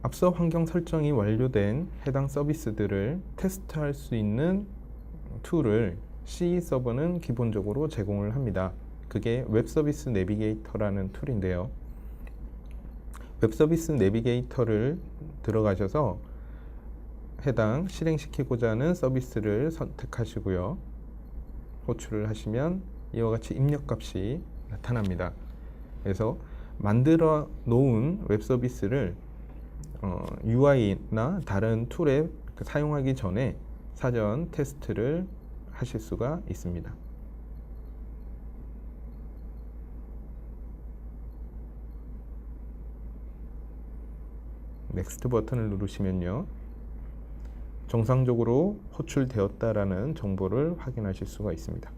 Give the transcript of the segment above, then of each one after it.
앞서 환경 설정이 완료된 해당 서비스들을 테스트할 수 있는 툴을 CE 서버는 기본적으로 제공을 합니다. 그게 웹 서비스 내비게이터라는 툴인데요. 웹 서비스 내비게이터를 들어가셔서 해당 실행시키고자 하는 서비스를 선택하시고요. 호출을 하시면 이와 같이 입력값이 나타납니다. 그래서 만들어 놓은 웹 서비스를 어, UI나 다른 툴에 사용하기 전에 사전 테스트를 하실 수가 있습니다. 넥스트 버튼을 누르시면요. 정상적으로 호출되었다라는 정보를 확인하실 수가 있습니다.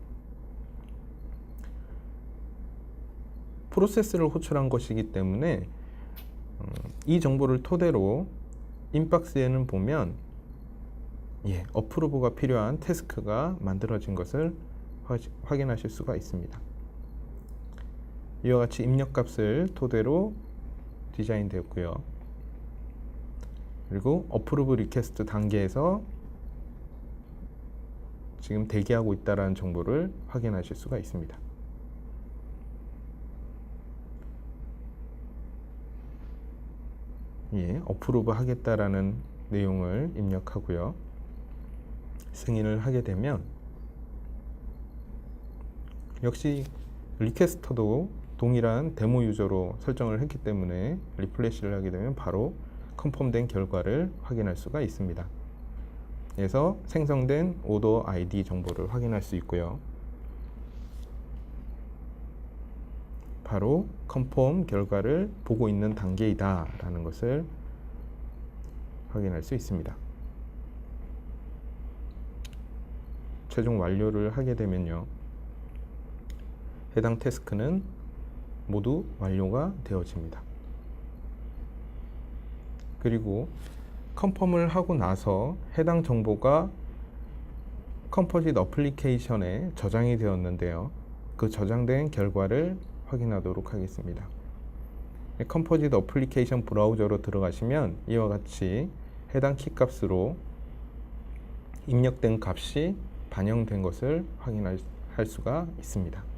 프로세스를 호출한 것이기 때문에 음, 이 정보를 토대로 인박스에는 보면 예, 어프로브가 필요한 태스크가 만들어진 것을 화- 확인하실 수가 있습니다. 이와 같이 입력값을 토대로 디자인되었고요. 그리고 어프로브 리퀘스트 단계에서 지금 대기하고 있다라는 정보를 확인하실 수가 있습니다. 예, 어프로브 하겠다라는 내용을 입력하고요. 승인을 하게 되면 역시 리퀘스터도 동일한 데모 유저로 설정을 했기 때문에 리플래시를 하게 되면 바로 컨펌된 결과를 확인할 수가 있습니다. 그래서 생성된 오더 아이디 정보를 확인할 수 있고요. 바로 컨펌 결과를 보고 있는 단계이다라는 것을 확인할 수 있습니다. 최종 완료를 하게 되면요. 해당 태스크는 모두 완료가 되어집니다. 그리고 컨펌을 하고 나서 해당 정보가 컴포짓 어플리케이션에 저장이 되었는데요. 그 저장된 결과를 확인하도록 하겠습니다. 컴포짓 어플리케이션 브라우저로 들어가시면 이와 같이 해당 키 값으로 입력된 값이 반영된 것을 확인할 할 수가 있습니다.